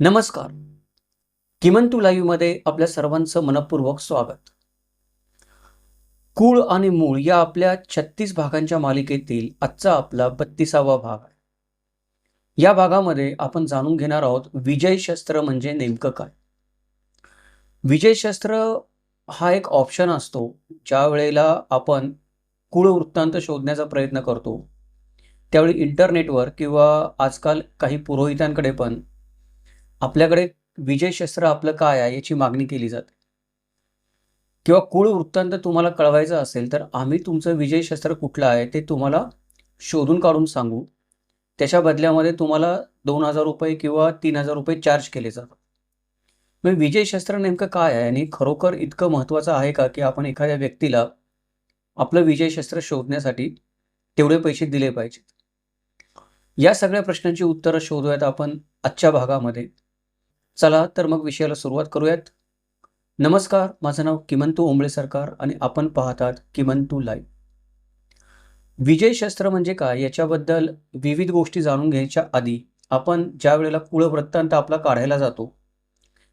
नमस्कार. किमंतू लाईव्हमध्ये आपल्या सर्वांचं मनपूर्वक स्वागत. कुळ आणि मूळ या आपल्या छत्तीस भागांच्या मालिकेतील आजचा आपला बत्तीसावा भाग आहे. या भागामध्ये आपण जाणून घेणार आहोत विजय शस्त्र म्हणजे नेमकं काय? विजय शस्त्र हा एक ऑप्शन असतो ज्या वेळेला आपण कुळ वृत्तांत शोधण्याचा प्रयत्न करतो. त्यावेळी इंटरनेटवर किंवा आजकाल काही पुरोहितांकडे पण आपल्याकडे विजय शस्त्र आपलं काय आहे याची मागणी केली जाते. किंवा कुळ वृत्तांत तुम्हाला कळवायचं असेल तर आम्ही तुमचं विजय शस्त्र कुठलं आहे ते तुम्हाला शोधून काढून सांगू. त्याच्या बदल्यामध्ये तुम्हाला दोन हजार रुपये किंवा तीन हजार रुपये चार्ज केले जातात. मग विजय शस्त्र नेमकं काय आहे आणि खरोखर इतकं महत्त्वाचं आहे का की आपण एखाद्या व्यक्तीला आपलं विजय शस्त्र शोधण्यासाठी तेवढे पैसे दिले पाहिजेत? या सगळ्या प्रश्नांची उत्तरं शोधूयात आपण आजच्या भागामध्ये. चला तर मग विषयाला सुरुवात करूयात. नमस्कार माझं नाव किमंतू ओंबळे सरकार आणि आपण पाहतात किमंतू लाईव्ह. विजय शस्त्र म्हणजे काय याच्याबद्दल विविध गोष्टी जाणून घ्यायच्या आधी आपण ज्या वेळेला कुळवृत्तांत आपला काढायला जातो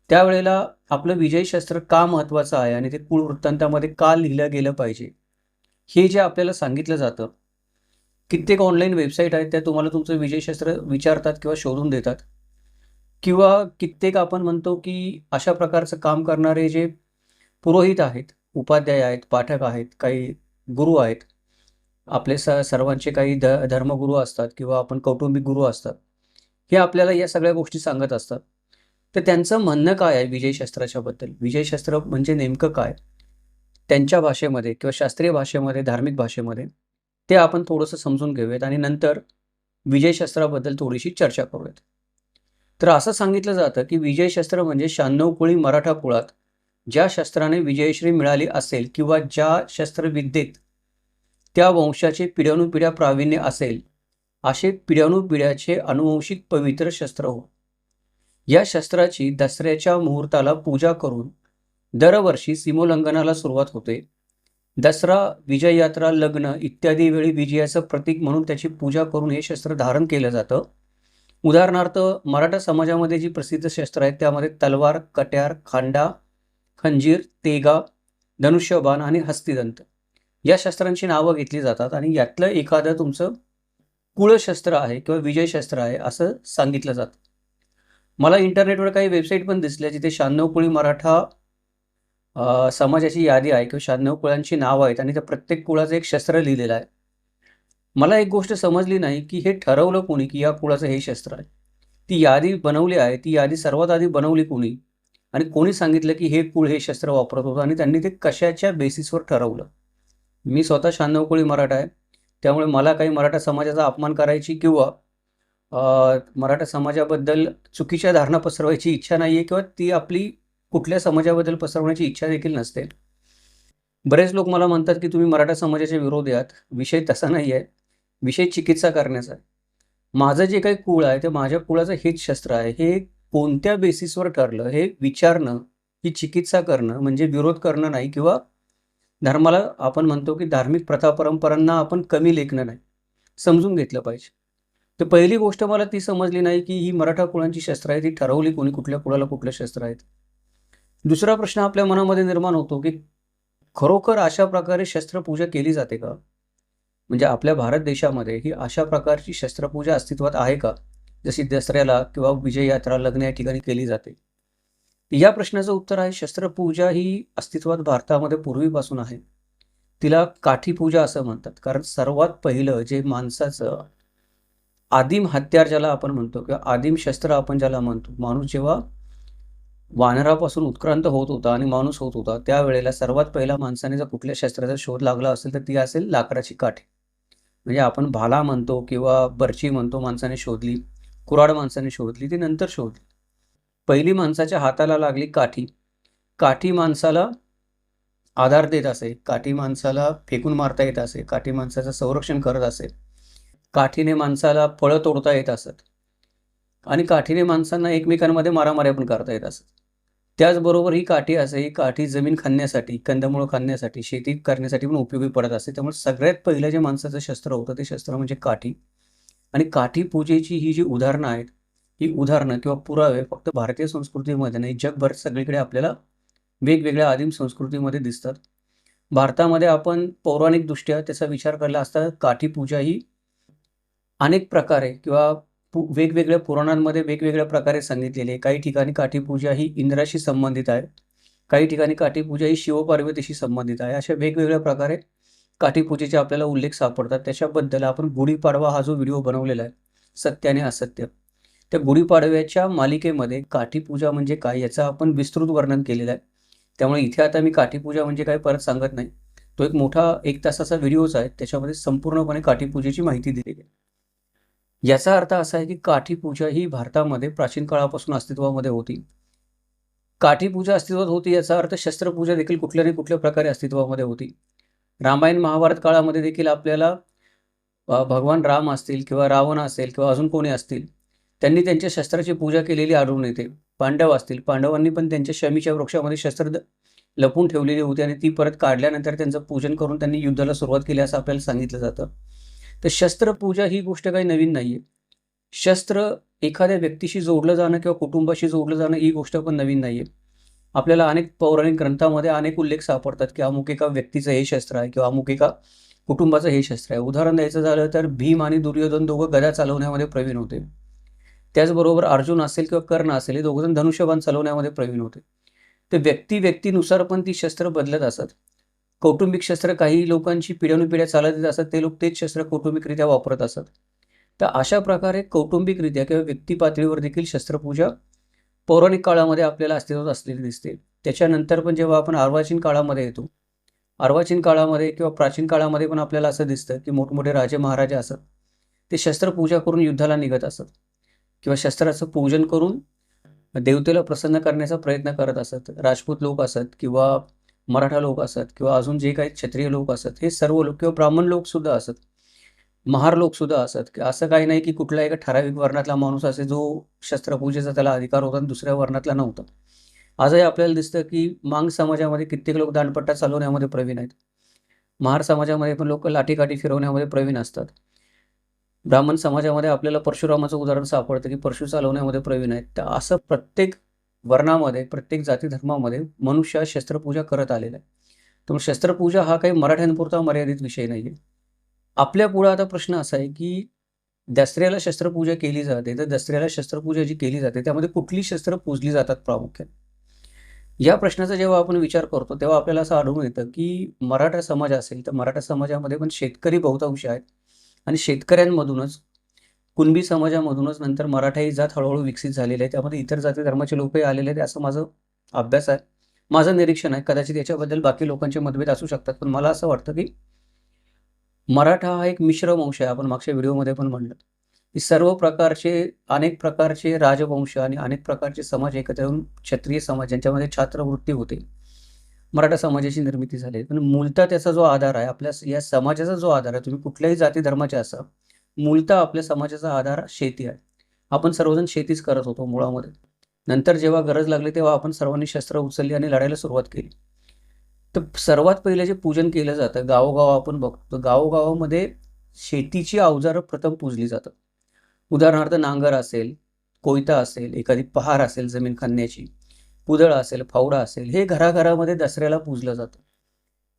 त्यावेळेला आपलं विजय शस्त्र का महत्त्वाचं आहे आणि ते कुळवृत्तांतामध्ये का लिहिलं गेलं पाहिजे हे जे आपल्याला सांगितलं जातं कित्येक ऑनलाईन वेबसाईट आहेत त्या तुम्हाला तुमचं विजय शस्त्र विचारतात किंवा शोधून देतात. किंवा कित्येक आपण म्हणतो की अशा प्रकारचं काम करणारे जे पुरोहित आहेत उपाध्याय आहेत पाठक आहेत काही गुरु आहेत आपले स सर्वांचे काही ध धर्मगुरू असतात किंवा आपण कौटुंबिक गुरु असतात हे आपल्याला या सगळ्या गोष्टी सांगत असतात. तर त्यांचं म्हणणं काय आहे विजय शस्त्राच्याबद्दल विजय शस्त्र म्हणजे नेमकं काय? त्यांच्या भाषेमध्ये किंवा शास्त्रीय भाषेमध्ये धार्मिक भाषेमध्ये ते आपण थोडंसं समजून घेऊयात आणि नंतर विजयशास्त्राबद्दल थोडीशी चर्चा करूयात. तर असं सांगितलं जातं की विजय शस्त्र म्हणजे शहाण्णव कुळी मराठा कुळात ज्या शस्त्राने विजयश्री मिळाली असेल किंवा ज्या शस्त्रविद्येत त्या वंशाचे पिढ्यानुपिढ्या प्रावीण्य असेल असे पिढ्यानुपिढ्याचे अनुवंशिक पवित्र शस्त्र हो. या शस्त्राची दसऱ्याच्या मुहूर्ताला पूजा करून दरवर्षी सीमोल्लंघनाला सुरुवात होते. दसरा विजय यात्रा लग्न इत्यादी वेळी विजयाचं प्रतीक म्हणून त्याची पूजा करून हे शस्त्र धारण केलं जातं. उदाहरणार्थ मराठा समाजामध्ये जी प्रसिद्ध शस्त्र आहेत त्यामध्ये तलवार कट्यार खांडा खंजीर तेगा धनुष्यबाण आणि हस्तिदंत. या शस्त्रांची नावं घेतली जातात आणि यातलं एखादं तुमचं कुळशस्त्र आहे किंवा विजय शस्त्र आहे असं सांगितलं जातं. मला इंटरनेटवर काही वेबसाईट पण दिसल्या जिथे शहाण्णव कुळी मराठा समाजाची यादी आहे किंवा शहाण्णव कुळांची नावं आहेत आणि त्या प्रत्येक कुळाचं एक शस्त्र लिहिलेलं आहे. मला एक गोष्ट समजली नाही की हे ठरवलं कोणी की या कुळाचं हे शस्त्र आहे. ती यादी बनवली आहे ती यादी सर्वात आधी बनवली कोणी? आणि कोणी सांगितलं की हे कुळ हे शस्त्र वापरत होतं आणि त्यांनी ते कशाच्या बेसिसवर ठरवलं? मी स्वतः शहाण्णव कोळी मराठा आहे. त्यामुळे मला काही मराठा समाजाचा अपमान करायची किंवा मराठा समाजाबद्दल चुकीच्या धारणा पसरवायची इच्छा नाही आहे किंवा ती आपली कुठल्या समाजाबद्दल पसरवण्याची इच्छा देखील नसते. बरेच लोक मला म्हणतात की तुम्ही मराठा समाजाच्या विरोधी आहात. विषय तसा नाही आहे विषय चिकित्सा करण्याचा आहे माझं जे काही कुळ आहे ते माझ्या कुळाचं हेच शस्त्र आहे. हे कोणत्या बेसिसवर ठरलं हे विचारणं ही चिकित्सा करणं म्हणजे विरोध करणं नाही किंवा धर्माला आपण म्हणतो की धार्मिक प्रथा परंपरांना आपण कमी लेखणं नाही. समजून घेतलं पाहिजे. तर पहिली गोष्ट मला ती समजली नाही की ही मराठा कुळांची शस्त्र आहे ती ठरवली कोणी कुठल्या कुळाला कुठलं शस्त्र आहेत दुसरा प्रश्न आपल्या मनामध्ये निर्माण होतो की खरोखर अशा प्रकारे शस्त्रपूजा केली जाते का? म्हणजे आपल्या भारत देशामध्ये ही अशा प्रकारची शस्त्रपूजा अस्तित्वात आहे का? जशी दसऱ्याला किंवा विजय यात्रा लग्न या ठिकाणी केली जाते. या प्रश्नाचं उत्तर आहे शस्त्रपूजा ही अस्तित्वात भारतामध्ये पूर्वीपासून आहे. तिला काठी पूजा असं म्हणतात. कारण सर्वात पहिलं जे माणसाचं आदिम हत्यार ज्याला आपण म्हणतो किंवा आदिम शस्त्र आपण ज्याला म्हणतो माणूस जेव्हा वानरापासून उत्क्रांत होत होता आणि माणूस होत होता त्यावेळेला सर्वात पहिला माणसाने जर कुठल्या शस्त्राचा शोध लागला असेल तर ती असेल लाकडाची काठी. म्हणजे आपण भाला म्हणतो किंवा बर्ची म्हणतो माणसाने शोधली कुऱ्हाड माणसाने शोधली ती नंतर शोधली. पहिली माणसाच्या हाताला लागली काठी. काठी माणसाला आधार देत असे काठी माणसाला फेकून मारता येत असे काठी माणसाचं संरक्षण करत असे. काठीने माणसाला फळं तोडता येत असत. आणि काठीने माणसांना एकमेकांमध्ये मारामाऱ्या पण करता येत असत. त्याचबरोबर ही काठी असे ही काठी जमीन खाण्यासाठी कंदमुळं खाण्यासाठी शेती करण्यासाठी पण उपयोगी पडत असते. त्यामुळे सगळ्यात पहिलं जे माणसाचं शस्त्र होतं ते शस्त्र म्हणजे काठी. आणि काठी पूजेची ही जी उदाहरणं आहेत ही उदाहरणं किंवा पुरावे फक्त भारतीय संस्कृतीमध्ये नाही जगभर सगळीकडे आपल्याला वेगवेगळ्या आदिम संस्कृतीमध्ये दिसतात. भारतामध्ये आपण पौराणिकदृष्ट्या त्याचा विचार केला असता काठी पूजा ही अनेक प्रकारे किंवा वेगवेगळ्या पुराणांमध्ये वेगवेगळ्या प्रकारे सांगितलेली आहे. काही ठिकाणी काठीपूजा ही इंद्राशी संबंधित आहे. काही ठिकाणी काठीपूजा ही शिवपार्वतीशी संबंधित आहे. अशा वेगवेगळ्या प्रकारे काठीपूजेचे आपल्याला उल्लेख सापडतात. त्याच्याबद्दल आपण गुढीपाडवा हा जो व्हिडिओ बनवलेला आहे सत्य आणि असत्य. त्या गुढीपाडव्याच्या मालिकेमध्ये काठीपूजा म्हणजे काय याचं आपण विस्तृत वर्णन केलेलं आहे. त्यामुळे इथे आता मी काठीपूजा म्हणजे काय परत सांगत नाही. तो एक मोठा एक तासाचा व्हिडिओच आहे. त्याच्यामध्ये संपूर्णपणे काठीपूजेची माहिती दिलेली आहे. याचा अर्थ असा आहे की काठी पूजा ही भारतामध्ये प्राचीन काळापासून अस्तित्वामध्ये होती. काठी पूजा अस्तित्वात होती याचा अर्थ शस्त्रपूजा देखील कुठल्या ना कुठल्या प्रकारे अस्तित्वामध्ये होती. रामायण महाभारत काळामध्ये देखील आपल्याला भगवान राम असतील किंवा रावण असेल किंवा अजून कोणी असतील त्यांनी त्यांच्या शस्त्राची पूजा केलेली आढळून येते. पांडव असतील पांडवांनी पण त्यांच्या शमीच्या वृक्षामध्ये शस्त्र लपून ठेवलेली होती आणि ती परत काढल्यानंतर त्यांचं पूजन करून त्यांनी युद्धाला सुरुवात केली असं आपल्याला सांगितलं जातं. तर शस्त्रपूजा ही गोष्ट काही नवीन नाही आहे शस्त्र एखाद्या व्यक्तीशी जोडलं जाणं किंवा कुटुंबाशी जोडलं जाणं ही गोष्ट पण नवीन नाही आहे आपल्याला अनेक पौराणिक ग्रंथामध्ये अनेक उल्लेख सापडतात की अमुक एका व्यक्तीचं हे शस्त्र आहे किंवा अमुक एका कुटुंबाचं हे शस्त्र आहे. उदाहरण द्यायचं झालं तर भीम आणि दुर्योधन दोघं गदा चालवण्यामध्ये प्रवीण होते. त्याचबरोबर अर्जुन असेल किंवा कर्ण असेल हे दोघंजण धनुष्यबाण चालवण्यामध्ये प्रवीण होते. तर व्यक्ती व्यक्तीनुसार पण ती शस्त्र बदलत असतात कौटुंबिक शस्त्र काही लोकांची पिढ्यानुपिढ्या चालत येत असतात ते लोक तेच शस्त्र कौटुंबिकरित्या वापरत असतात. तर अशा प्रकारे कौटुंबिकरित्या किंवा व्यक्ती पातळीवर देखील शस्त्रपूजा पौराणिक काळामध्ये आपल्याला अस्तित्वात असलेली दिसते. त्याच्यानंतर पण जेव्हा आपण अर्वाचीन काळामध्ये येतो अर्वाचीन काळामध्ये किंवा प्राचीन काळामध्ये पण आपल्याला असं दिसतं की मोठमोठे राजे महाराजे असत ते शस्त्रपूजा करून युद्धाला निघत असत किंवा शस्त्राचं पूजन करून देवतेला प्रसन्न करण्याचा प्रयत्न करत असत. राजपूत लोक असत किंवा मराठा लोक असत किंवा अजून जे काही क्षत्रिय लोक असत हे सर्व लोक किंवा ब्राह्मण लोक सुद्धा असत. महार लोक सुद्धा असत. असं काही नाही की कुठला एका ठराविक वर्णातला माणूस असे जो शस्त्रपूजेचा त्याला अधिकार होता आणि दुसऱ्या वर्णातला नव्हता. आजही आपल्याला दिसतं की मांग समाजामध्ये कित्येक लोक दांडपट्टा चालवण्यामध्ये प्रवीण आहेत. महार समाजामध्ये पण लोक लाठीकाठी फिरवण्यामध्ये प्रवीण असतात. ब्राह्मण समाजामध्ये आपल्याला परशुरामाचं उदाहरण सापडतं की परशु चालवण्यामध्ये प्रवीण आहेत. तर असं प्रत्येक वर्णामध्ये प्रत्येक जाती धर्मामध्ये मनुष्य शस्त्रपूजा करत आलेला आहे. त्यामुळे शस्त्रपूजा हा काही मराठ्यांपुरता मर्यादित विषय नाही आहे आपल्या पुढं आता प्रश्न असा आहे की दसऱ्याला शस्त्रपूजा केली जाते तर दसऱ्याला शस्त्रपूजा जी केली जाते त्यामध्ये कुठली शस्त्र पूजली जातात प्रामुख्याने? या प्रश्नाचा जेव्हा आपण विचार करतो तेव्हा आपल्याला असं आढळून येतं की मराठा समाज असेल तर मराठा समाजामध्ये पण शेतकरी बहुतांश आहेत. आणि शेतकऱ्यांमधूनच कुणबी समाजामधूनच नंतर मराठाई जात हळूहळू विकसित झालेली आहे त्यामध्ये इतर जाती धर्माचे लोकही आलेले आहेत असं माझं अभ्यास आहे. माझं निरीक्षण आहे. कदाचित याच्याबद्दल बाकी लोकांचे मतभेद असू शकतात पण मला असं वाटतं की मराठा हा एक मिश्र वंश आहे आपण मागच्या व्हिडिओमध्ये पण म्हणलं. की सर्व प्रकारचे अनेक प्रकारचे राजवंश आणि अनेक प्रकारचे समाज एकत्र येऊन क्षत्रिय समाज यांच्यामध्ये छात्रवृत्ती होते. मराठा समाजाची निर्मिती झाली पण मूलतः त्याचा जो आधार आहे आपल्या या समाजाचा जो आधार आहे तुम्ही कुठल्याही जाती धर्माचे असा मूलतः आपल्या समाजाचा आधार शेती आहे. आपण सर्वजण शेतीच करत होतो मुळामध्ये. नंतर जेव्हा गरज लागली तेव्हा आपण सर्वांनी शस्त्र उचलली आणि लढायला सुरुवात केली. तर सर्वात पहिले जे पूजन केलं जातं गावोगाव आपण बघतो. गावोगावामध्ये शेतीची अवजारं प्रथम पूजली जातात. उदाहरणार्थ नांगर असेल कोयता असेल एखादी पहार असेल जमीन खणण्याची पुदळ असेल फावडा असेल हे घराघरामध्ये दसऱ्याला पूजलं जातं.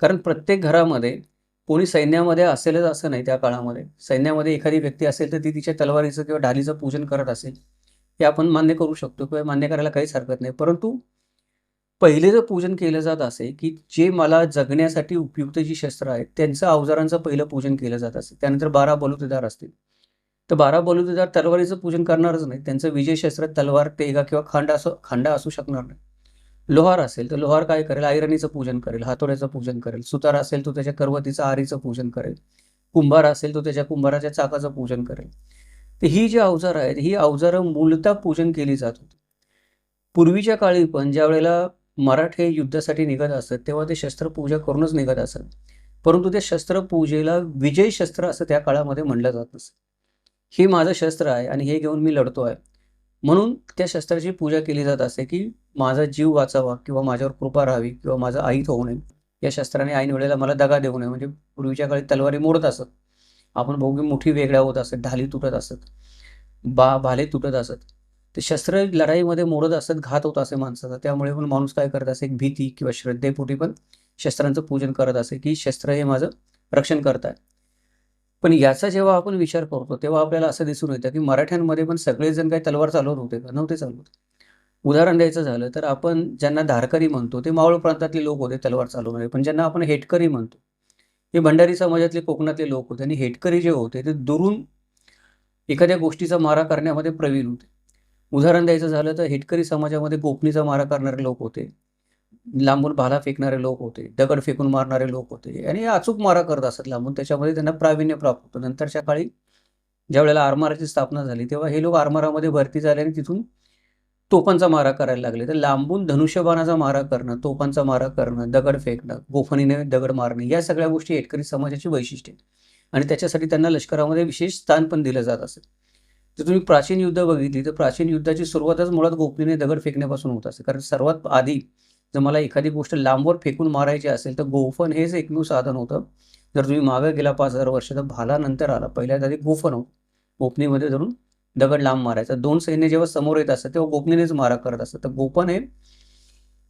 कारण प्रत्येक घरामध्ये कोणी सैन्यामध्ये असेलच असं नाही त्या काळामध्ये. सैन्यामध्ये एखादी व्यक्ती असेल तर ती तिच्या तलवारीचं किंवा ढालीचं पूजन करत असेल. हे आपण मान्य करू शकतो किंवा मान्य करायला काहीच हरकत नाही. परंतु पहिले जर पूजन केलं जात असे की जे मला जगण्यासाठी उपयुक्त जी शस्त्र आहेत त्यांचं अवजारांचं पहिलं पूजन केलं जात असे त्यानंतर बारा बलुतेदार असतील. तर बारा बलुतेदार तलवारीचं पूजन करणारच नाही त्यांचं विजय शस्त्र तलवार तेगा किंवा खांडा असं खांडा असू शकणार नाही. लोहार असेल तर लोहार काय करेल? आयरणीचं पूजन करेल हातोड्याचं पूजन करेल सुतार असेल तो त्याच्या करवतीचं आरीचं पूजन करेल कुंभार असेल तो त्याच्या कुंभाराच्या चाकाचं पूजन करेल. तर ही जी अवजारं आहेत ही अवजारं मूलतः पूजन केली जात होती. पूर्वीच्या काळी पण ज्या वेळेला मराठे युद्धासाठी निघत असत तेव्हा ते शस्त्रपूजा करूनच निघत असत. परंतु त्या शस्त्रपूजेला विजय शस्त्र असं त्या काळामध्ये म्हणलं जात असत हे माझं शस्त्र आहे आणि हे घेऊन मी लढतो आहे. म्हणून त्या शस्त्राची पूजा केली जात असे की माझा जीव वाचावा किंवा माझ्यावर कृपा राहावी किंवा माझं आईत होऊ नये. या शस्त्राने ऐन वेळेला मला दगा देऊ नये. म्हणजे पूर्वीच्या काळी तलवारी मोडत असत. आपण बघू मोठी वेगळ्या होत असत ढाली तुटत असत बा भाले तुटत असत. तर शस्त्र लढाईमध्ये मोडत असत घात होत असे माणसाचा त्यामुळे पण माणूस काय करत असे एक भीती किंवा श्रद्धेपोटी पण शस्त्रांचं पूजन करत असे की शस्त्र हे माझं रक्षण करत आहे पण याचा जेव्हा आपण विचार करतो तेव्हा आपल्याला असं दिसून येतं की मराठ्यांमध्ये पण सगळेजण काही तलवार चालवत होते का? नव्हते चालवत. उदाहरण द्यायचं झालं तर आपण ज्यांना धारकरी म्हणतो ते मावळ प्रांतातले लोक होते तलवार चालवणारे. पण ज्यांना आपण हेटकरी म्हणतो हे भंडारी समाजातले कोकणातले लोक होते आणि हेटकरी जे होते ते दुरून एखाद्या गोष्टीचा मारा करण्यामध्ये प्रवीण होते. उदाहरण द्यायचं झालं तर हेटकरी समाजामध्ये गोपनीचा मारा करणारे लोक होते. लांबून भाला फेकणारे लोक होते दगड फेकून मारणारे लोक होते आणि अचूक मारा करत असत लांबून. त्याच्यामध्ये त्यांना प्रावीण्य प्राप्त होतं. नंतरच्या काळी ज्या वेळेला आरमाराची स्थापना झाली तेव्हा हे लोक आरमारामध्ये भरती झाले आणि तिथून तोफांचा मारा करायला लागले. तर लांबून धनुष्यबाणाचा मारा करणं तोफांचा मारा करणं दगड फेकणं गोफणीने दगड मारणं या सगळ्या गोष्टी एटकरी समाजाची वैशिष्ट्ये आणि त्याच्यासाठी त्यांना लष्करामध्ये विशेष स्थान पण दिलं जात असेल जर तुम्ही प्राचीन युद्ध बघितली तर प्राचीन युद्धाची सुरुवातच मुळात गोपनीने दगड फेकण्यापासून होत असे. कारण सर्वात आधी जर मला एखादी गोष्ट लांबवर फेकून मारायची असेल तर गोफन हेच एकमेव साधन होतं. जर तुम्ही मागं गेला पाच हजार वर्ष तर भाला नंतर आला. पहिल्यांदा आधी गोफन होतं. गोपनीमध्ये धरून दगड लांब मारायचा. दोन सैन्य जेव्हा समोर येत असतात तेव्हा गोपनीनेच मारा करत असतात. तर गोपन हे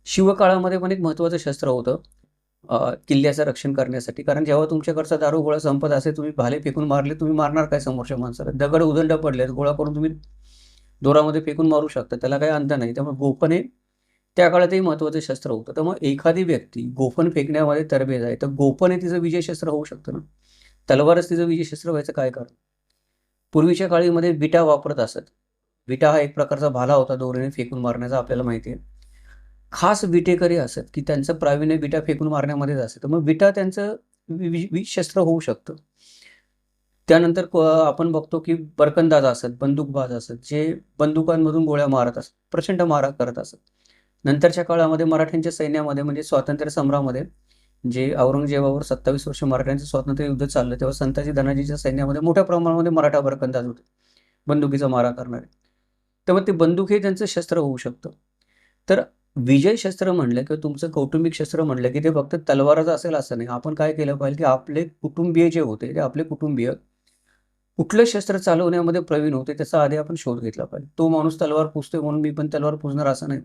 शिवकाळामध्ये पण एक महत्त्वाचं शस्त्र होतं किल्ल्याचं रक्षण करण्यासाठी. कारण जेव्हा तुमच्याकडचा दारू गोळा संपत असे तुम्ही भाले फेकून मारले तुम्ही मारणार काय समोरच्या माणसाला? दगड उदंड पडले गोळा करून तुम्ही दोरामध्ये फेकून मारू शकता. त्याला काही अंत नाही. त्यामुळे गोपन हे त्या काळातही महत्त्वाचं शस्त्र होतं. तर मग एखादी व्यक्ती गोफन फेकण्यामध्ये तरबेज आहे. तर गोफन हे तिचं विजय शस्त्र होऊ शकतं ना? तलवारच तिचं विजय शस्त्र व्हायचं काय कारण? पूर्वीच्या काळीमध्ये विटा वापरत असत. विटा हा एक प्रकारचा भाला होता. दोरीने फेकून मारण्याचा आपल्याला माहिती आहे. खास विटेकरी असत की त्यांचं प्रावीण्य विटा फेकून मारण्यामध्येच असत. तर मग विटा त्यांचं विष शस्त्र होऊ शकतं. त्यानंतर आपण बघतो की बरकंदाज असत बंदूकबाज असत जे बंदुकांमधून गोळ्या मारत असत प्रचंड मारा करत असत. नंतरच्या काळामध्ये मराठ्यांच्या सैन्यामध्ये म्हणजे स्वातंत्र्य संग्रामध्ये जे औरंगजेबावर सत्तावीस वर्ष मराठ्यांचं स्वातंत्र्य युद्ध चाललं तेव्हा संताजी धनाजीच्या सैन्यामध्ये मोठ्या प्रमाणामध्ये मराठा बरकंदाज होते. बंदुकीचा मारा करणारे. तेव्हा ते बंदूक हे त्यांचं शस्त्र होऊ शकतं. तर विजय शस्त्र म्हणलं किंवा तुमचं कौटुंबिक शस्त्र म्हणलं की ते फक्त तलवाराचं असेल असं नाही. आपण काय केलं पाहिजे की आपले कुटुंबीय जे होते ते आपले कुटुंबीय कुठलं शस्त्र चालवण्यामध्ये प्रवीण होते त्याचा आधी आपण शोध घेतला पाहिजे. तो माणूस तलवार पुसतोय म्हणून मी पण तलवार पुजणार असं नाही.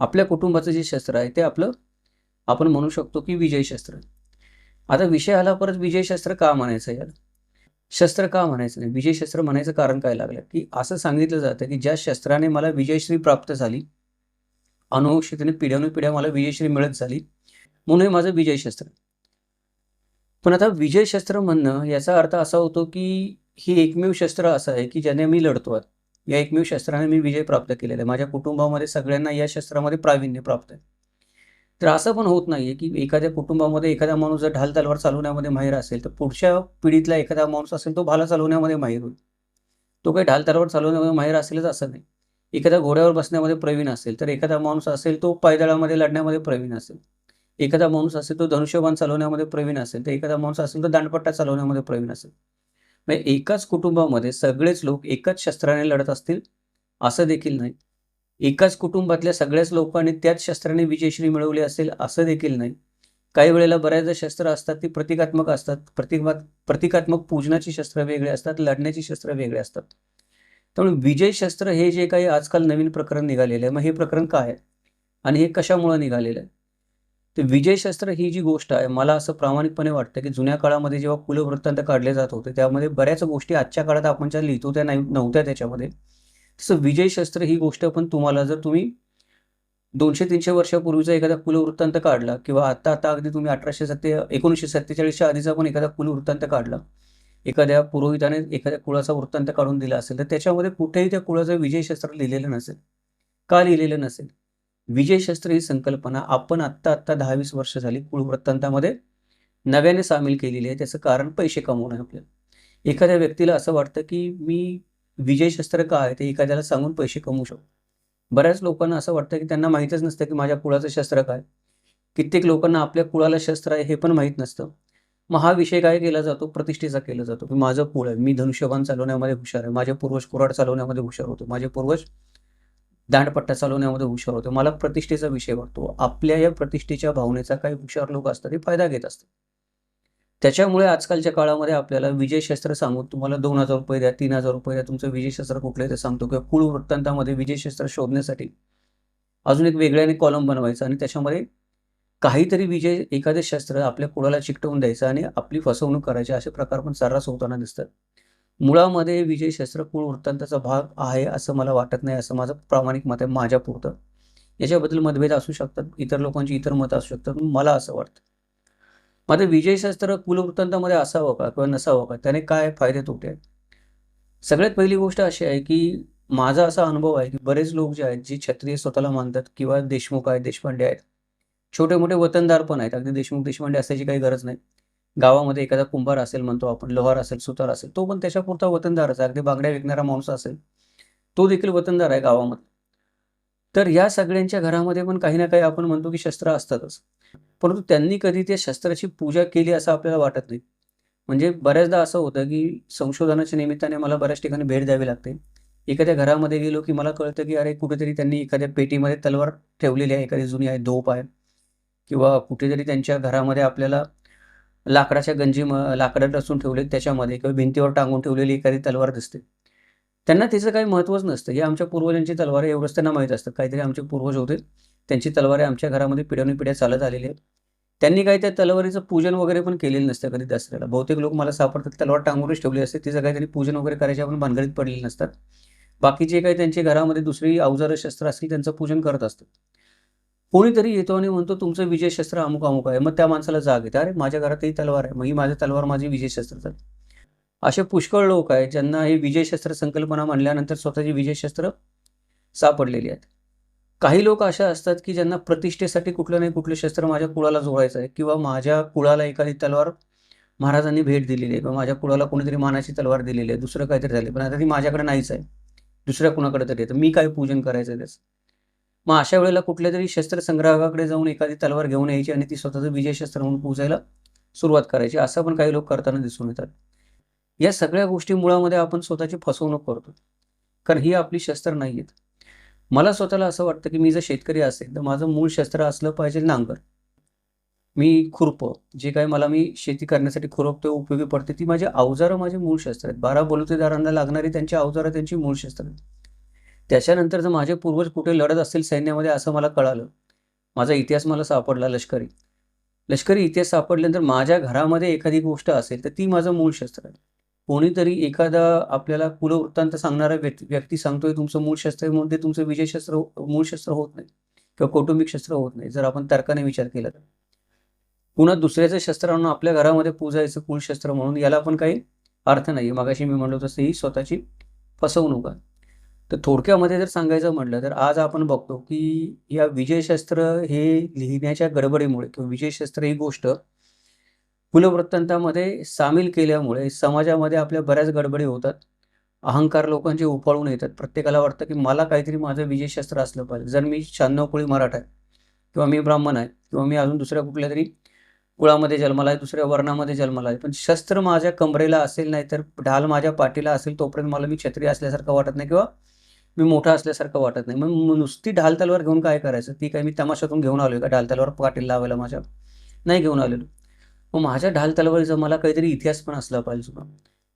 आपल्या कुटुंबाचं जे शस्त्र आहे ते आपलं आपण म्हणू शकतो की विजय शस्त्र. आता विषय आला परत विजय शस्त्र का म्हणायचं याला शस्त्र का म्हणायचं नाही? विजय शस्त्र म्हणायचं कारण काय लागलं? की असं सांगितलं जातं की ज्या शस्त्राने मला विजयश्री प्राप्त झाली अनुवंशिकतेने पिढ्यानुपिढ्या मला विजयश्री मिळत झाली म्हणून हे माझं विजय शस्त्र. पण आता विजय शस्त्र म्हणणं याचा अर्थ असा होतो की हे एकमेव शस्त्र असं आहे की ज्याने मी लढतो आहे या एकमेव शस्त्राने मी विजय प्राप्त केलेला आहे. माझ्या कुटुंबामध्ये सगळ्यांना या शस्त्रामध्ये प्रावीण्य प्राप्त आहे. तर असं पण होत नाहीये की एखाद्या कुटुंबामध्ये एखादा माणूस जर ढाल तलवार चालवण्यामध्ये माहीर असेल तर पुढच्या पिढीतला एखादा माणूस असेल तो भाला चालवण्यामध्ये माहीर होईल. तो काही ढाल तलवार चालवण्यामध्ये माहीर असेलच असं नाही. एखाद्या घोड्यावर बसण्यामध्ये प्रवीण असेल तर एखादा माणूस असेल तो पायदळामध्ये लढण्यामध्ये प्रवीण असेल. एखादा माणूस असेल तो धनुष्यबाण चालवण्यामध्ये प्रवीण असेल तर एखादा माणूस असेल तो दांडपट्टा चालवण्यामध्ये प्रवीण असेल. म्हणजे एकाच कुटुंबामध्ये सगळेच लोक एकाच शस्त्राने लढत असतील? असं देखील नाही. एकाच कुटुंबातल्या सगळ्याच लोकांनी त्याच शस्त्राने विजयश्री मिळवली असेल असं देखील नाही. काही वेळेला बऱ्याचदा शस्त्र असतात ती प्रतिकात्मक असतात. प्रतिमा प्रतिकात्मक पूजनाची शस्त्र वेगळे असतात लढण्याची शस्त्र वेगळे असतात. त्यामुळे विजय शस्त्र हे जे काही आजकाल नवीन प्रकरण निघालेलं आहे मग हे प्रकरण काय आहे? आणि हे कशामुळे निघालेलं आहे? तर विजय शस्त्र ही जी गोष्ट आहे मला असं प्रामाणिकपणे वाटतं की जुन्या काळामध्ये जेव्हा कुलवृत्तांत काढले जात होते त्यामध्ये बऱ्याच गोष्टी आजच्या काळात आपण ज्या लिहितो त्या नाही नव्हत्या त्याच्यामध्ये. तसं विजय शस्त्र ही गोष्ट पण तुम्हाला जर तुम्ही दोनशे तीनशे वर्षापूर्वीचा एखादा कुलवृत्तांत काढला किंवा आता आता अगदी तुम्ही अठराशे सत्ते एकोणीसशे सत्तेचाळीसच्या आधीचा पण एखादा कुलवृत्तांत काढला एखाद्या पुरोहिताने एखाद्या कुळाचा वृत्तांत काढून दिला असेल तर त्याच्यामध्ये कुठेही त्या कुळाचं विजय शस्त्र लिहिलेलं नसेल का लिहिलेलं नसेल? विजय शस्त्र ही संकल्पना आपण आत्ता आत्ता दहा वीस वर्ष झाली कुळ वृत्तांतामध्ये नव्याने सामील केलेली आहे. त्याचं कारण पैसे कमवणं आहे आपल्याला. एखाद्या व्यक्तीला असं वाटतं की मी विजय शस्त्र काय आहे? ते एखाद्याला सांगून पैसे कमवू शकतो. बऱ्याच लोकांना असं वाटतं की त्यांना माहीतच नसतं की माझ्या कुळाचं शस्त्र काय कित्येक लोकांना आपल्या कुळाला शस्त्र आहे हे पण माहीत नसतं. मग हा विषय काय केला जातो? प्रतिष्ठेचा केला जातो. की माझं कुळ आहे. मी धनुष्यबाण चालवण्यामध्ये हुशार आहे. माझे पूर्वज कुराड चालवण्यामध्ये हुशार होतो. माझे पूर्वज दांडपट्टा चालवण्यामध्ये हुशार होतो. मला प्रतिष्ठेचा विषय वाटतो आपल्या या प्रतिष्ठेच्या भावनेचा काही हुशार लोक असतात ते फायदा घेत असतात. त्याच्यामुळे आजकालच्या काळामध्ये आपल्याला विजय शस्त्र सांगून तुम्हाला दोन हजार रुपये द्या तीन हजार रुपये द्या तुमचं विजय शस्त्र कुठलं आहे ते सांगतो किंवा कुळ वृत्तांतामध्ये विजय शस्त्र शोधण्यासाठी अजून एक वेगळ्याने कॉलम बनवायचा आणि त्याच्यामध्ये काहीतरी विजय एखादे शस्त्र आपल्या कुळाला चिकटवून द्यायचं आणि आपली फसवणूक करायची असे प्रकार पण सर्रास होताना दिसतात. मुळामध्ये विजय शस्त्र वृत्तांताचा भाग आहे असं मला वाटत नाही असं माझं प्रामाणिक मत आहे माझ्यापुरतं. याच्याबद्दल मतभेद असू शकतात इतर लोकांची इतर मतं असू शकतात मला असं वाटतं. मात्र विजय शस्त्र कुलवृत्तांतामध्ये असावं का किंवा नसावं का? त्याने काय फायदे तोटे आहेत? सगळ्यात पहिली गोष्ट अशी आहे की माझा असा अनुभव आहे की बरेच लोक जे आहेत जे क्षत्रिय स्वतःला मानतात किंवा देशमुख आहेत देशपांडे आहेत छोटे मोठे वतनदार पण आहेत. अगदी देशमुख देशपांडे असायची काही गरज नाही. गावामध्ये एखादा कुंभार असेल म्हणतो आपण लोहार असेल सुतार असेल तो पण त्याच्यापुरता वतनदारच आहे अगदी बांगड्या विकणारा माणूस असेल तो देखील वतनदार आहे गावामध्ये. तर या सगळ्यांच्या घरामध्ये पण काही ना काही आपण म्हणतो की शस्त्र असतातच. परंतु त्यांनी कधी त्या शस्त्राची पूजा केली असं आपल्याला वाटत नाही. म्हणजे बऱ्याचदा असं होतं की संशोधनाच्या निमित्ताने मला बऱ्याच ठिकाणी भेट द्यावी लागते. एखाद्या घरामध्ये गेलो की मला कळतं की अरे कुठेतरी त्यांनी एखाद्या पेटीमध्ये तलवार ठेवलेली आहे एखादी जुनी आहे धोप आहे. किंवा कुठेतरी त्यांच्या घरामध्ये आपल्याला लाकडाच्या गंजी लाकडं रचून ठेवले त्याच्यामध्ये किंवा भिंतीवर टांगून ठेवलेली एखादी तलवार दिसते. त्यांना तिचं काही महत्त्वच नसतं. हे आमच्या पूर्वजांची तलवार आहे एवढंच त्यांना माहीत असतं. काहीतरी आमचे पूर्वज होते. त्यांची तलवारे आमच्या घरामध्ये पिढ्यानुपिढ्या चालत आलेली आहेत. त्यांनी काही त्या तलवारीचं पूजन वगैरे पण केलेलं नसतं कधी दसऱ्याला. बहुतेक लोक मला सापडतात तलवार टांगूनच ठेवली असते. तिचं काहीतरी पूजन वगैरे करायचे आपण भानगडीत पडलेले नसतात. बाकीचे काही त्यांच्या घरामध्ये दुसरी अवजारं शस्त्र असतील त्यांचं पूजन करत असतात. कोणीतरी येतो आणि म्हणतो तुमचं विजय शस्त्र अमुक अमुक आहे. मग त्या माणसाला जाग येते. अरे माझ्या घरातही तलवार आहे. मग ही माझं तलवार माझी विजय शस्त्र असे पुष्कळ लोक आहेत ज्यांना हे विजय शस्त्र संकल्पना म्हणल्यानंतर स्वतःची विजय शस्त्र सापडलेली आहेत. काही लोक अशा असतात की ज्यांना प्रतिष्ठेसाठी कुठलं नाही कुठलं शस्त्र माझ्या कुळाला जोडायचं आहे किंवा माझ्या कुळाला एखादी तलवार महाराजांनी भेट दिलेली आहे किंवा माझ्या कुळाला कोणीतरी मानाची तलवार दिलेली आहे दुसरं काहीतरी झाले पण आता ती माझ्याकडे नाहीच आहे. दुसऱ्या कुणाकडे तरी येतं मी काय पूजन करायचं त्याचं? मग अशा वेळेला कुठल्या तरी शस्त्रसंग्राहकाकडे जाऊन एखादी तलवार घेऊन यायची आणि ती स्वतःचं विजय शस्त्र म्हणून पोचायला सुरुवात करायची असं पण काही लोक करताना दिसून येतात. या सगळ्या गोष्टी मुळामध्ये आपण स्वतःची फसवणूक करतो कारण ही आपली शस्त्र नाही आहेत मला स्वतःला असं वाटतं की मी जर शेतकरी असेल तर माझं मूळ शस्त्र असलं पाहिजे नांगर. मी खुरपं जे काही मला मी शेती करण्यासाठी खुरपते उपयोगी पडते ती माझी अवजारं माझे मूळ शस्त्र आहेत. बारा बलुतेदारांना लागणारी त्यांची अवजारं त्यांची मूळ शस्त्र आहेत. त्याच्यानंतर जर माझे पूर्वज कुठे लढत असतील सैन्यामध्ये असं मला कळालं. माझा इतिहास मला सापडला लष्करी. लष्करी इतिहास सापडल्यानंतर माझ्या घरामध्ये एखादी गोष्ट असेल तर ती माझं मूळ शस्त्र आहे. कोणीतरी एखादा आपल्याला कुलवृत्तांत सांगणारा व्यक्ती व्यक्ती सांगतोय तुमचं मूळ शस्त्र म्हणून ते तुमचं विजय शस्त्र हो-, मूळ शस्त्र होत नाही किंवा कौटुंबिक शस्त्र होत नाही जर आपण तर्काने विचार केला तर. पुन्हा दुसऱ्याचं शस्त्र आणून आपल्या घरामध्ये पूजायचं कुलशस्त्र म्हणून याला पण काही अर्थ नाही मागाशी मी म्हणलो तसं ही स्वतःची फसवणूक आहे. तर थोडक्यामध्ये जर सांगायचं म्हटलं तर आज आपण बघतो की या विजयशस्त्र हे लिहिण्याच्या गडबडीमुळे किंवा विजयशस्त्र ही गोष्ट कुलवृत्तांतामध्ये सामील केल्यामुळे समाजामध्ये आपल्या बऱ्याच गडबडी होतात. अहंकार लोकांचे उफाळून येतात. प्रत्येकाला वाटतं की मला काहीतरी माझं विजयशास्त्र असलं पाहिजे. जर मी शहाण्णव कुळी मराठा आहे किंवा मी ब्राह्मण आहे किंवा मी अजून दुसऱ्या कुठल्या तरी कुळामध्ये जन्माला आहे दुसऱ्या वर्णामध्ये जन्माला आहे पण शस्त्र माझ्या कमरेला असेल नाही तर ढाल माझ्या पाठीला असेल तोपर्यंत मला मी क्षत्रिय असल्यासारखं वाटत नाही किंवा मी मोठा असल्यासारखं वाटत नाही. मग नुसती ढाल तलवार घेऊन काय करायचं? ती काय मी तमाशातून घेऊन आलो का? ढाल तलवार पाटील लावायला माझ्या नाही घेऊन आलेलो. मग माझ्या ढाल तलवारीचा मला काहीतरी इतिहास पण असला पाहिजे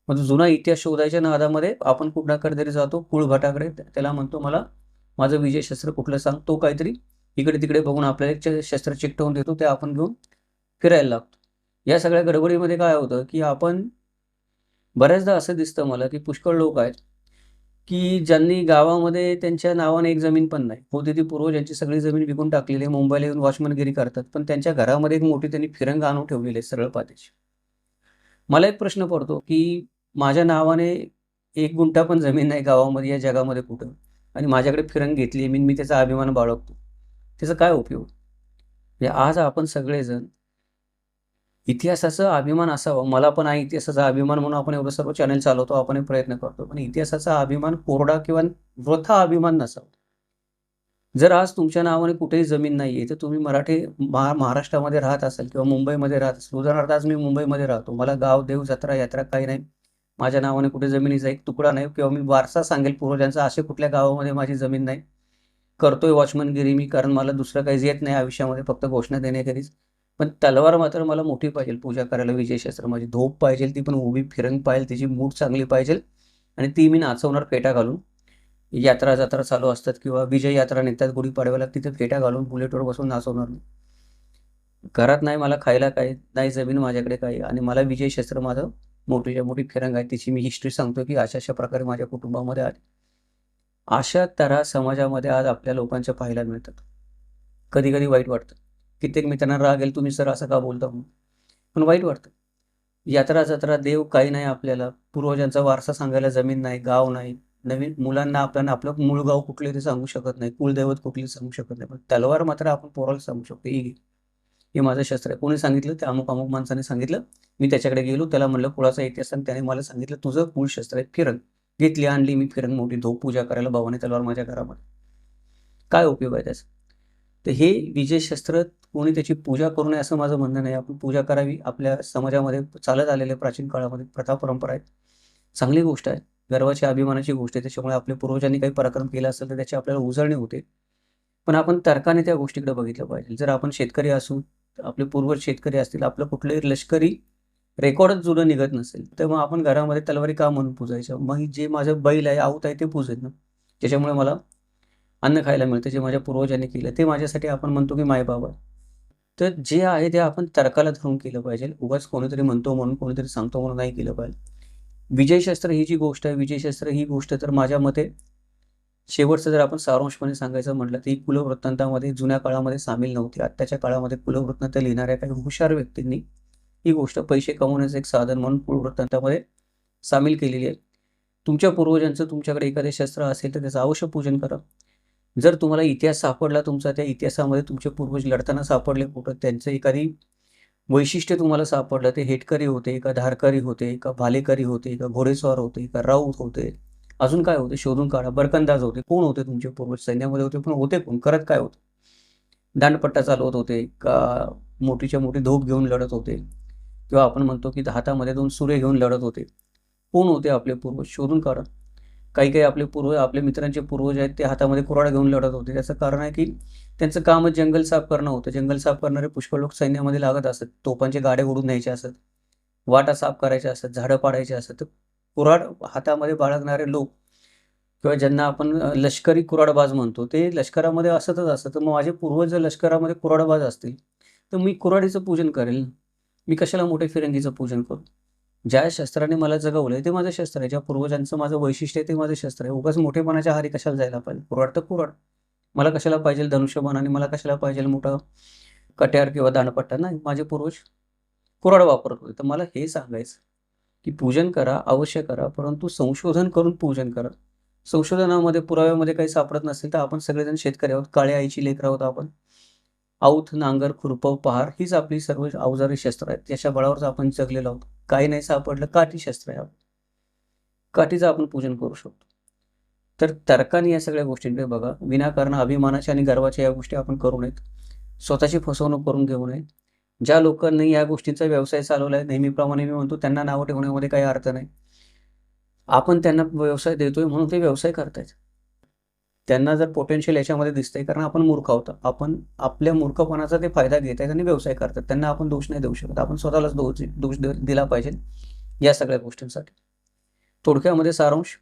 मग जुना इतिहास शोधायच्या नादामध्ये आपण कुठल्याकडे तरी जातो कुळभटाकडे त्याला म्हणतो मला माझं विजय शस्त्र कुठलं सांग? तो काहीतरी इकडे तिकडे बघून आपल्याला शस्त्र चिकटवून देतो ते आपण घेऊन फिरायला लागतो. या सगळ्या गडबडीमध्ये काय होतं की आपण बऱ्याचदा असं दिसतं मला की पुष्कळ लोक आहेत की ज्यांनी गावामध्ये त्यांच्या नावाने एक जमीन पण नाही. होती ती पूर्वजांची सगळी जमीन विकून टाकलेली आहे मुंबईला येऊन वॉचमनगिरी करतात. पण त्यांच्या घरामध्ये एक मोठी त्यांनी फिरंग आणून ठेवलेली आहे सरळ पात्याची मला एक प्रश्न पडतो की माझ्या नावाने एक गुंठा पण जमीन नाही गावामध्ये या जगामध्ये कुठं? आणि माझ्याकडे फिरंग घेतली मी मी त्याचा अभिमान बाळगतो. त्याचा काय उपयोग? म्हणजे आज आपण सगळेजण इतिहासाचा अभिमान असावा. मला पण आहे इतिहासाचा अभिमान म्हणून आपण एवढं सर्व चॅनल चालवतो आपण प्रयत्न करतो. पण इतिहासाचा अभिमान कोरडा किंवा वृथा अभिमान नसावा. जर आज तुमच्या नावाने कुठेही जमीन नाही आहे तर तुम्ही मराठी महा महाराष्ट्रामध्ये राहत असाल किंवा मुंबईमध्ये राहत असाल. उदाहरणार्थ आज मी मुंबईमध्ये राहतो. मला गाव देव जत्रा यात्रा काही नाही. माझ्या नावाने कुठे जमिनीचा एक तुकडा नाही किंवा मी वारसा सांगेल पूर्वजांचा असे कुठल्या गावामध्ये माझी जमीन नाही. करतोय वॉचमनगिरी मी कारण मला दुसरं काहीच येत नाही आयुष्यामध्ये फक्त घोषणा देण्याकरीच पण तलवार मात्र मला मोठी पाहिजे. पूजा करायला विजयशास्त्र माझी धोप पाहिजे ती पण उभी फिरंग पाहिजे तिची मूठ चांगली पाहिजे आणि ती मी नाचवणार फेटा घालून. यात्रा जत्रा चालू असतात किंवा विजय यात्रा निघतात गुढीपाडव्याला तिथे फेटा घालून बुलेटवर बसून नाचवणार मी. घरात नाही मला खायला काय नाही जमीन माझ्याकडे काही आणि मला विजय शस्त्र माझं मोठीच्या मोठी फिरंग आहे तिची मी हिस्ट्री सांगतो की अशा अशा प्रकारे माझ्या कुटुंबामध्ये आली. अशा तऱ्हा समाजामध्ये आज आपल्या लोकांच्या पाहायला मिळतात. कधी कधी वाईट वाटतं. कित्येक मित्रांना राग येईल तुम्ही सर असं का बोलता म्हणून. पण वाईट वाटतं. यात्रा जत्रा देव काही नाही आपल्याला. पूर्वजांचा वारसा सांगायला जमीन नाही गाव नाही. नवीन मुलांना आपल्याला आपलं मूळ गाव कुठले ते सांगू शकत नाही. कुलदैवत कुठले सांगू शकत नाही. पण तलवार मात्र आपण पोराला सांगू शकतो. ही हे माझं शस्त्र आहे. कोणी सांगितलं? ते अमुक अमुक माणसाने सांगितलं. मी त्याच्याकडे गेलो. त्याला म्हणलं कुळाचा इतिहास आणि त्याने मला सांगितलं तुझं कुळ शस्त्र आहे. फिरंग. घेतली आणली मी फिरंग मोठी धोप पूजा करायला भावाने तलवार माझ्या घरामध्ये. काय उपयोग आहे त्याचा? तर हे विजयशस्त्र कोणी त्याची पूजा करू नये असं माझं म्हणणं नाही. आपण पूजा करावी. आपल्या समाजामध्ये चालत आलेले प्राचीन काळामध्ये प्रथा परंपरा आहेत. चांगली गोष्ट आहे. गर्वाची अभिमानाची गोष्ट आहे. त्याच्यामुळे आपल्या पूर्वजांनी काही पराक्रम केला असेल तर त्याची आपल्याला उजळणी होते. पण आपण तर्काने त्या गोष्टीकडे बघितलं पाहिजे. जर आपण शेतकरी असू आपले पूर्वज शेतकरी असतील आपलं कुठलंही लष्करी रेकॉर्डच जुनं निघत नसेल तर मग आपण घरामध्ये तलवारी का म्हणून पूजायचं मग जे माझं बैल आहे आऊत आहे ते पूजेन ना. ज्याच्यामुळे मला अन्न खायला मिळतं जे माझ्या पूर्वजांनी केलं ते माझ्यासाठी आपण म्हणतो की मायबाबा तर जे आहे ते आपण तर्काला धरून केलं पाहिजे. उगाच कोणीतरी म्हणतो म्हणून कोणीतरी सांगतो म्हणून नाही केलं पाहिजे. विजयशास्त्र ही जी गोष्ट आहे विजयशास्त्र ही गोष्ट तर माझ्या मते शेवटचं जर आपण सारांशपणे सांगायचं म्हटलं तर ही कुलवृत्तांतामध्ये जुन्या काळामध्ये सामील नव्हती. आत्ताच्या काळामध्ये कुलवृत्तांत लिहिणाऱ्या काही हुशार व्यक्तींनी ही गोष्ट पैसे कमवण्याचं एक साधन म्हणून कुलवृत्तांतामध्ये सामील केलेली आहे. तुमच्या पूर्वजांचं तुमच्याकडे एखादे शस्त्र असेल तर त्याचं अवश्य पूजन करा. जर तुम्हाला इतिहास सापडला तुमचा त्या इतिहासामध्ये तुमचे पूर्वज लढताना सापडले कुठं त्यांचं एखादी वैशिष्ट्य तुम्हाला सापडलं ते हेटकरी होते का धारकरी होते का भालेकरी होते का घोडेस्वार होते का राऊत होते अजून काय होते शोधून काढा. बरकंदाज होते कोण होते तुमचे पूर्वज? सैन्यामध्ये होते पण होते कोण? करत काय होते? दांडपट्टा चालवत होते का मोठीच्या मोठी धोप घेऊन लढत होते? किंवा आपण म्हणतो की हातामध्ये दोन सुरे घेऊन लढत होते. कोण होते आपले पूर्वज? शोधून काढा. काही काही आपले पूर्वज आपले मित्रांचे पूर्वज आहेत ते हातामध्ये कुराड घेऊन लढत होते. त्याचं कारण आहे की त्यांचं कामच जंगल साफ करणं होतं. जंगल साफ करणारे पुष्कळ लोक सैन्यामध्ये लागत असत. तोफांचे गाडे ओढून न्यायचे असत. वाटा साफ करायचे असत. झाडं पाडायचे असत. कुराड हातामध्ये बाळगणारे लोक किंवा ज्यांना आपण लष्करी कुराडबाज म्हणतो ते लष्करामध्ये असतच असतं. तर मग माझे पूर्वज जर लष्करामध्ये कुराडबाज असतील तर मी कुराडीचं पूजन करेल. मी कशाला मोठे फिरंगीचं पूजन करू? ज्या शस्त्राने मला जगवलंय ते माझं शस्त्र आहे. ज्या पूर्वजांचं माझं वैशिष्ट्य आहे ते माझं शस्त्र आहे. उगाच मोठेपणाच्या हारी कशाला जायला पाहिजे? कुराड तर कुराड मला कशाला पाहिजे धनुष्यबाण आणि मला कशाला पाहिजे मोठं कट्यार किंवा दाणपट्टा नाही माझे पूर्वज कुराड वापरत होते तर मला हे सांगायचं की पूजन करा अवश्य करा परंतु संशोधन करून पूजन करा. संशोधनामध्ये पुराव्यामध्ये काही सापडत नसेल तर आपण सगळेजण शेतकरी आहोत काळ्या आईची लेकर आहोत आपण. औथ नांगर खुरपव पहार हीच आपली सर्व अवजारी शस्त्र आहेत. त्याच्या बळावरच आपण जगलेलो आहोत. काही नाही सापडलं काठी शस्त्र आहे. काठीचं आपण पूजन करू शकतो. तर तर्काने या सगळ्या गोष्टींकडे बघा. विनाकारण अभिमानाच्या आणि गर्वाच्या या गोष्टी आपण करू नयेत. स्वतःची फसवणूक करून घेऊ नये. ज्या लोकांनी या गोष्टींचा व्यवसाय चालवला आहे नेहमीप्रमाणे मी म्हणतो त्यांना नावं ठेवण्यामध्ये काही अर्थ नाही. आपण त्यांना व्यवसाय देतोय म्हणून ते व्यवसाय करतायत. त्यांना जर पोटेन्शियल याच्यामध्ये दिसतंय कारण आपण मूर्ख आहोत. आपण आपल्या मूर्खपणाचा ते फायदा घेत आहेत आणि व्यवसाय करतात. त्यांना आपण दोष नाही देऊ शकत. आपण स्वतःलाच दोष दोष दिला पाहिजे या सगळ्या गोष्टींसाठी. थोडक्यामध्ये सारांश.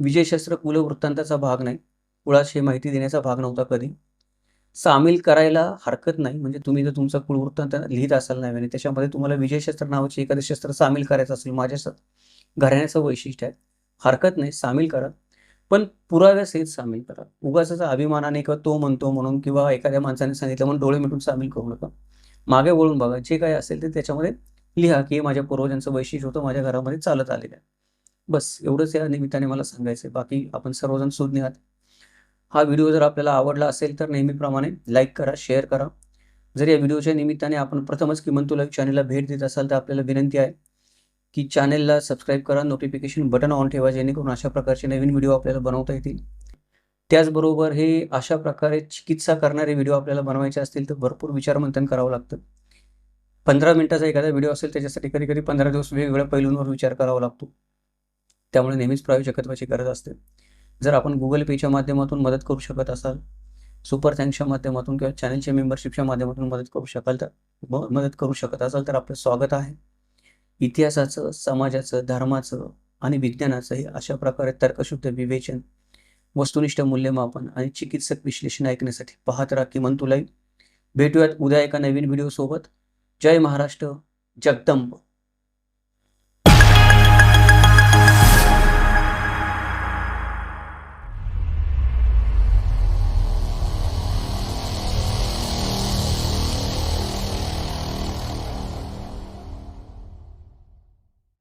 विजयशस्त्र कुलवृत्तांताचा भाग नाही. कुळाशी माहिती देण्याचा भाग नव्हता कधी. सामील करायला हरकत नाही. म्हणजे तुम्ही जर तुमचा कुलवृत्तांत लिहित असाल नाही आणि त्याच्यामध्ये तुम्हाला विजयशस्त्र नावाचे एखादं शस्त्र सामील करायचं असेल माझ्या घराण्याचं वैशिष्ट्य आहे. हरकत नाही. सामील करा. पण पुराव्यासहित सामील करा. उगाच अभिमानाने किंवा तो म्हणतो म्हणून किंवा एखाद्या माणसाने सांगितलं म्हणून डोळे मिटून सामील करू नका. मागे वळून बघा जे काही असेल ते त्याच्यामध्ये लिहा की माझ्या पूर्वजांचं वैशिष्ट्य होतं माझ्या घरामध्ये चालत आलेलं आहे. बस एवढंच या निमित्ताने मला सांगायचं आहे बाकी आपण सर्वजण सुज्ञ आहात. हा व्हिडिओ जर आपल्याला आवडला असेल तर नेहमीप्रमाणे लाईक करा शेअर करा. जर या व्हिडिओच्या निमित्ताने आपण प्रथमच किंमत लाईव्ह चॅनलला भेट देत असाल तर आपल्याला विनंती आहे की चॅनेलला सबस्क्राईब करा नोटिफिकेशन बटन ऑन ठेवा जेणेकरून अशा प्रकारचे नवीन व्हिडिओ आपल्याला बनवता येतील. त्याचबरोबर हे अशा प्रकारे चिकित्सा करणारे व्हिडिओ आपल्याला बनवायचे असतील तर भरपूर विचारमंथन करावं लागतं. पंधरा मिनिटाचा एखादा व्हिडिओ असेल त्याच्यासाठी कधी कधी पंधरा दिवस वेगवेगळ्या पैलूंवर विचार करावा लागतो. त्यामुळे नेहमीच प्रायोजकत्वाची गरज असते. जर आपण गुगल पेच्या माध्यमातून मदत करू शकत असाल सुपर थँक्सच्या माध्यमातून किंवा चॅनलच्या मेंबरशिपच्या माध्यमातून मदत करू शकाल तर म- मदत करू शकत असाल तर आपलं स्वागत आहे. इतिहासाचं समाजाचं धर्माचं आणि विज्ञानाचं हे अशा प्रकारे तर्कशुद्ध विवेचन वस्तुनिष्ठ मूल्यमापन आणि चिकित्सक विश्लेषण ऐकण्यासाठी पाहत राहा किमान तुला भेटूयात उद्या एका नवीन व्हिडिओसोबत जय महाराष्ट्र जगदंब.